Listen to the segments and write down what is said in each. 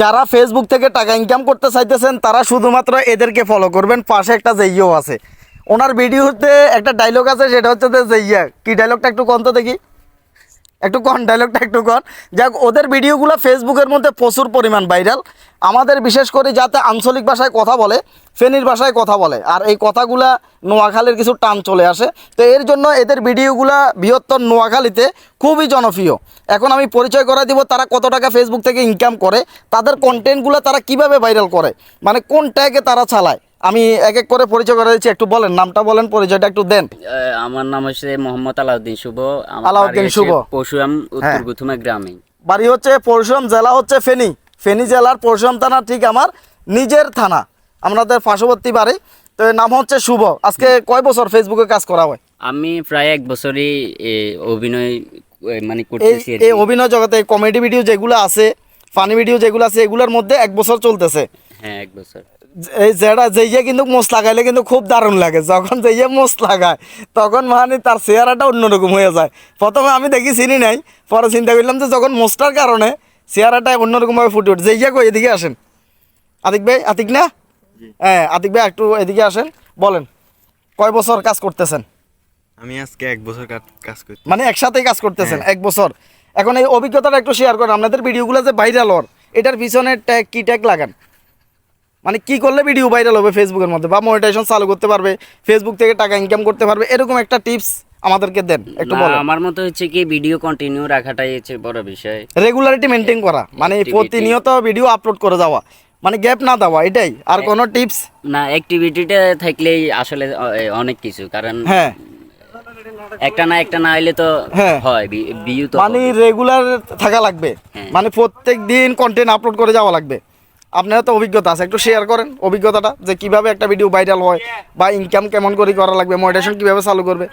যারা ফেসবুক থেকে টাকা ইনকাম করতে চাইতেছেন, তারা শুধুমাত্র এদেরকে ফলো করবেন। পাশে একটা জেইও আছে। ওনার ভিডিওতে একটা ডায়লগ আছে, সেটা হচ্ছে যে, জেইয়া, কি ডায়লগটা একটু কন্ত দেখি। একটু কন ডায়লগটা একটু কন যাক, ওদের ভিডিওগুলো ফেসবুকের মধ্যে প্রচুর পরিমাণ ভাইরাল আমাদের বিশেষ করে যাতে আঞ্চলিক ভাষায় কথা বলে, ফেনীর ভাষায় কথা বলে, আর এই কথাগুলা নোয়াখালীর কিছু টান চলে আসে। তো এর জন্য এদের ভিডিওগুলা বৃহত্তর নোয়াখালীতে খুবই জনপ্রিয়। এখন আমি পরিচয় করে দিব তারা কত টাকা ফেসবুক থেকে ইনকাম করে, তাদের কন্টেন্টগুলো তারা কীভাবে ভাইরাল করে মানে কোন ট্যাগে তারা চালায়। আমি এক এক করে পরিচয় করে দিচ্ছি একটু বলেন নামটা বলেন পরিচয়টা একটু দেন। আমার নাম হচ্ছে মোহাম্মদ আলাউদ্দিন শুভ। আলাউদ্দিন শুভ। উত্তর হ্যাঁ। গুথুমা গ্রামে। বাড়ি হচ্ছে পরশুরাম জেলা হচ্ছে ফেনী। ফেনী জেলার পরশুরাম থানা ঠিক আমার নিজের থানা আমাদের পার্শ্ববর্তী বাড়ি। তো নাম হচ্ছে শুভ। আজকে কয় বছর ফেসবুকে কাজ করা হয়? আমি প্রায় এক বছরই অভিনয় মানে করতেছি এই অভিনয় জগতে কমেডি ভিডিও যেগুলো আছে ফানি ভিডিও যেগুলো আছে এগুলোর মধ্যে এক বছর চলতেছে। হ্যাঁ এক বছর এই যেটা যেইয়ে কিন্তু মোস লাগাইলে কিন্তু খুব দারুণ লাগে। যখন যেইয়ে মোস লাগায় তখন মানে তার চেহারাটা অন্যরকম হয়ে যায়। প্রথমে আমি দেখি চিনি নাই পরে চিন্তা করলাম যে যখন মোস্টার কারণে চেহারাটা অন্যরকমভাবে ফুটে উঠে যেইয়া কই এদিকে আসেন। আতিক ভাই আতিক না? হ্যাঁ আতিক ভাই একটু এদিকে আসেন। বলেন কয় বছর কাজ করতেছেন? আমি আজকে এক বছর কাজ- করছি মানে একসাথেই কাজ করতেছেন এক বছর। এখন এই অভিজ্ঞতাটা একটু শেয়ার করেন। আপনাদের ভিডিওগুলো যে ভাইরাল হওয়ার এটার পিছনে ট্যাগ কি ট্যাগ লাগান? মানে কি করলে ভিডিও ভাইরাল হবে ফেসবুকের মধ্যে? বা মনিটাইজেশন চালু করতে পারবে ফেসবুক থেকে টাকা ইনকাম করতে পারবে এরকম একটা টিপস আমাদেরকে দেন একটু বলো আমার মতে হচ্ছে কি ভিডিও কন্টিনিউ রাখাটাই হচ্ছে বড় বিষয়। রেগুলারিটি মেনটেন করা মানে প্রতিনিয়ত ভিডিও আপলোড করে যাওয়া মানে গ্যাপ না দেওয়া এটাই। আর কোনো টিপস না অ্যাক্টিভিটিটা থাকলেই আসলে অনেক কিছু কারণ হ্যাঁ। একটা না একটা না হইলে তো হ্যাঁ। হয় ভিউ তো মানে রেগুলার থাকা লাগবে। হ্যাঁ। মানে প্রত্যেক দিন কন্টেন্ট আপলোড করে যাওয়া লাগবে। আপনার তো অভিজ্ঞতা আছে একটু শেয়ার করেন অভিজ্ঞতাটা যে কীভাবে একটা ভিডিও ভাইরাল হয় বা ইনকাম কেমন করে করা লাগবে মনিটেশন কীভাবে চালু করবে।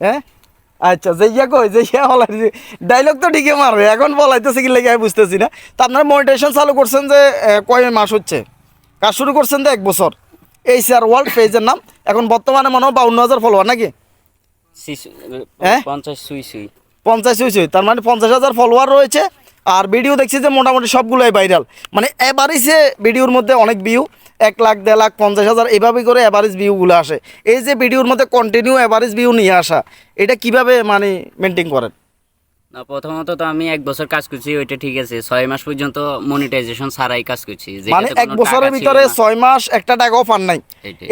হ্যাঁ? আচ্ছা যে ইয়া কই যে ইয়া বলাই ডায়লগ তো ঠিকই মারবে এখন বলাইতেছে কি লেগে আমি বুঝতেছি না। তো আপনারা মনিটেশন চালু করছেন যে কয় মাস হচ্ছে? কাজ শুরু করছেন তো এক বছর। এই স্যার ওয়ার্ল্ড পেজের নাম এখন বর্তমানে মনে হয় বাউন্ন হাজার ফলোয়ার নাকি? হ্যাঁ? পঞ্চাশ সুই সুই পঞ্চাশ হয়েছে তার মানে পঞ্চাশ হাজার ফলোয়ার রয়েছে আর ভিডিও দেখছি যে মোটামুটি সবগুলোই ভাইরাল মানে অ্যাভারেজে ভিডিওর মধ্যে অনেক ভিউ এক লাখ দেড় লাখ পঞ্চাশ হাজার এইভাবে করে অ্যাভারেজ ভিউগুলো আসে। এই যে ভিডিওর মধ্যে কন্টিনিউ অ্যাভারেজ ভিউ নিয়ে আসা এটা কীভাবে মানে মেনটেন করেন? না প্রথমত তো আমি এক বছর কাজ করছি ওইটা ঠিক আছে। ছয় মাস পর্যন্ত মনিটাইজেশন ছাড়াই কাজ করছি। মানে এক বছরের ভিতরে ছয় মাস একটা টাকাও পান নাই।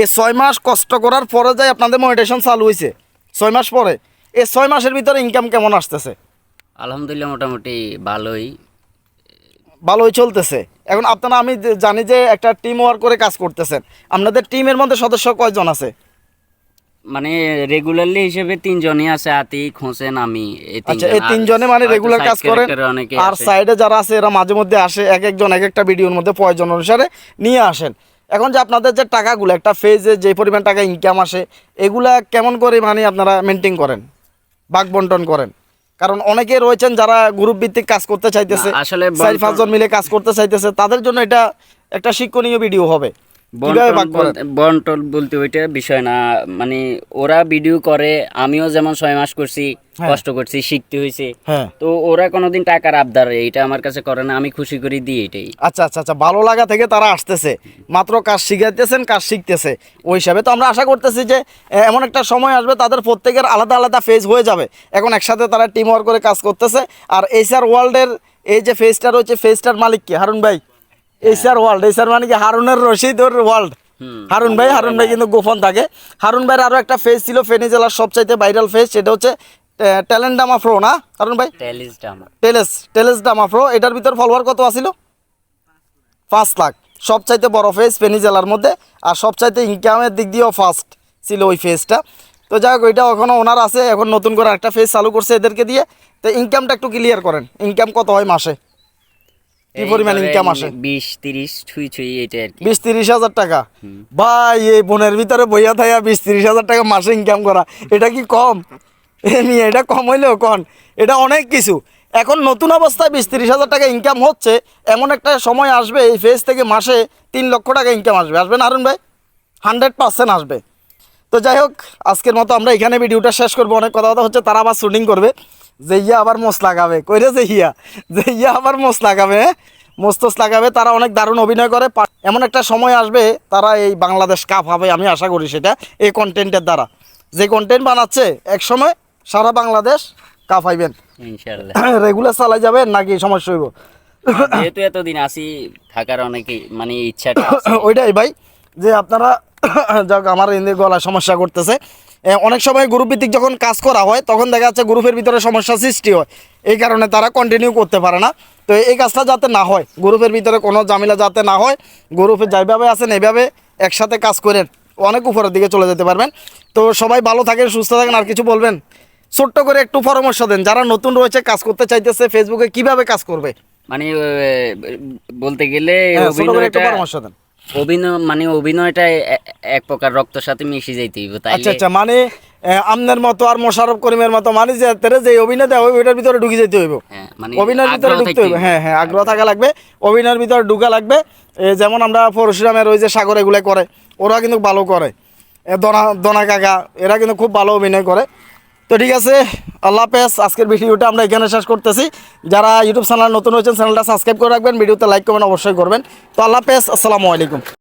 এই ছয় মাস কষ্ট করার পরে যায় আপনাদের মনিটেশন চালু হয়েছে ছয় মাস পরে এই ছয় মাসের ভিতরে ইনকাম কেমন আসতেছে? আলহামদুলিল্লাহ মোটামুটি ভালোই। ভালোই চলতেছে। এখন আপনারা আমি জানি যে একটা টিম ওয়ার্ক করে কাজ করতেছেন। আপনাদের টিমের মধ্যে সদস্য কয়জন আছে? মানে রেগুলারলি হিসেবে তিনজনই আছে আতিক হোসেন আমি এই আচ্ছা তিনজন। এই তিনজনে মানে রেগুলার কাজ করেন? আর সাইডে যারা আছে এরা মাঝে মধ্যে আসে এক একজন এক একটা ভিডিওর মধ্যে প্রয়োজন অনুসারে নিয়ে আসেন। এখন যে আপনাদের যে টাকাগুলো একটা ফেজে যে পরিমাণ টাকা ইনকাম আসে এগুলা কেমন করে মানে আপনারা মেনটেন করেন? ভাগ বন্টন করেন? কারণ অনেকে রয়েছেন যারা গ্রুপ ভিত্তিক কাজ করতে চাইতেছে আসলে পাঁচজন মিলে কাজ করতে চাইতেছে তাদের জন্য এটা একটা শিক্ষণীয় ভিডিও হবে। বন্টন বলতে ওইটা বিষয় না। মানে ওরা ভিডিও করে আমিও যেমন ছয় মাস করছি কষ্ট করছি শিখতে হয়েছে হ্যাঁ। তো ওরা কোনোদিন টাকার আবদার এইটা আমার কাছে করে না আমি খুশি করে দিই এটাই। আচ্ছা আচ্ছা আচ্ছা ভালো লাগা থেকে তারা আসতেছে। মাত্র কাজ শিখাইতেছেন কাজ শিখতেছে। ওই হিসাবে তো আমরা আশা করতেছি যে এমন একটা সময় আসবে তাদের প্রত্যেকের আলাদা আলাদা ফেজ হয়ে যাবে। এখন একসাথে তারা টিম ওয়ার্ক করে কাজ করতেছে। আর এইচআর ওয়ার্ল্ডের এই যে ফেজটা রয়েছে ফেজটার মালিক কি? হারুন ভাই। এইচআর ওয়ার্ল্ড এইচআর মানে কি হারুনের রশিদ ওর ওয়ার্ল্ড হারুন ভাই হারুন ভাই কিন্তু গোপন থাকে। হারুন ভাইয়ের আরও একটা ফেস ছিল ফেনী জেলার সবচাইতে ভাইরাল ফেস সেটা হচ্ছে ট্যালেন্ডামা ফ্রো না? হারুন ভাই? টেলেস টেলেস ডামাফ্রো এটার ভিতর ফলোয়ার কত আছিল? পাঁচ লাখ। সবচাইতে বড় ফেজ ফেনী জেলার মধ্যে আর সবচাইতে ইনকামের দিক দিয়েও ফার্স্ট ছিল ওই ফেজটা তো যাই হোক ওইটা এখনও ওনার আছে এখন নতুন করে একটা ফেস চালু করছে এদেরকে দিয়ে। তো ইনকামটা একটু ক্লিয়ার করেন ইনকাম কত হয় মাসে? কি পরিমাণ ইনকাম আসে। বিশ তিরিশ ছুঁই ছুঁই এটা আর কি। বিশ তিরিশ টাকা? ভাই এই বোনের ভিতরে বইয়া থাকা বিশ তিরিশ টাকা মাসে ইনকাম করা এটা কি কম? নিয়ে এটা কম হইলেও কন? এটা অনেক কিছু। এখন নতুন অবস্থায় বিশ তিরিশ হাজার টাকা ইনকাম হচ্ছে এমন একটা সময় আসবে এই ফেজ থেকে মাসে তিন লক্ষ টাকা ইনকাম আসবে। আসবে না আরুন ভাই? হান্ড্রেড পার্সেন্ট আসবে। তো যাই হোক আজকের মতো আমরা এখানে ভিডিওটা শেষ করব। অনেক কথা কথা হচ্ছে তারা আবার শুটিং করবে। যে ইয়া আবার মোস লাগাবে কইরে যে ইয়া যে ইয়া আবার মোস লাগাবে হ্যাঁ? মোস্তস লাগাবে তারা অনেক দারুণ অভিনয় করে। এমন একটা সময় আসবে তারা এই বাংলাদেশ কাপ হবে আমি আশা করি সেটা এই কন্টেন্টের দ্বারা। যে কন্টেন্ট বানাচ্ছে এক সময় সারা বাংলাদেশ কাপ হাইবেন। রেগুলার চালাই যাবেন নাকি সমস্যা হইব? যেহেতু এতদিন আসি থাকার অনেকে মানে ইচ্ছাটা ওইটাই ভাই যে আপনারা যাক আমার গলায় সমস্যা করতেছে। অনেক সময় গ্রুপ ভিত্তিক যখন কাজ করা হয় তখন দেখা যাচ্ছে গ্রুপের ভিতরে সমস্যা সৃষ্টি হয়। এই কারণে তারা কন্টিনিউ করতে পারে না। তো এই কাজটা যাতে না হয় গ্রুপের ভিতরে কোনো ঝামেলা যাতে না হয় গ্রুপে যেভাবে আছেন এইভাবে একসাথে কাজ করেন অনেক উপরের দিকে চলে যেতে পারবেন। তো সবাই ভালো থাকেন সুস্থ থাকেন আর কিছু বলবেন? ছোট্ট করে একটু পরামর্শ দেন যারা নতুন রয়েছে কাজ করতে চাইতেছে ফেসবুকে কীভাবে কাজ করবে? মানে বলতে গেলে হ্যাঁ, একটু পরামর্শ দেন। অভিনয় মানে অভিনয়টা এক প্রকার রক্তের সাথে মিশে যাইতে হইব আচ্ছা আচ্ছা মানে আমনের মতো আর মোশারফ করিমের মতো মানে যে তেরে যে অভিনয় দেওয়া হবে ওইটার ভিতরে ঢুকে যেতে হইব। হ্যাঁ, মানে অভিনয়ের ভিতরে ঢুকতে হইবে। হ্যাঁ হ্যাঁ আগ্রহ থাকা লাগবে। অভিনয়ের ভিতরে ঢুকা লাগবে। যেমন আমরা পরশুরামের ওই যে সাগর এগুলো করে ওরা কিন্তু ভালো করে। দনা দনা কাকা এরা কিন্তু খুব ভালো অভিনয় করে। তো ঠিক আছে, আল্লাহ হাফেজ। আজকের ভিডিওটা আমরা এখানে শেষ করতেছি। যারা ইউটিউব চ্যানেল নতুন হয়েছেন, চ্যানেলটা সাবস্ক্রাইব করে রাখবেন, ভিডিওতে লাইক কমেন্ট অবশ্যই করবেন। তো আল্লাহ হাফেজ, আসসালামু আলাইকুম।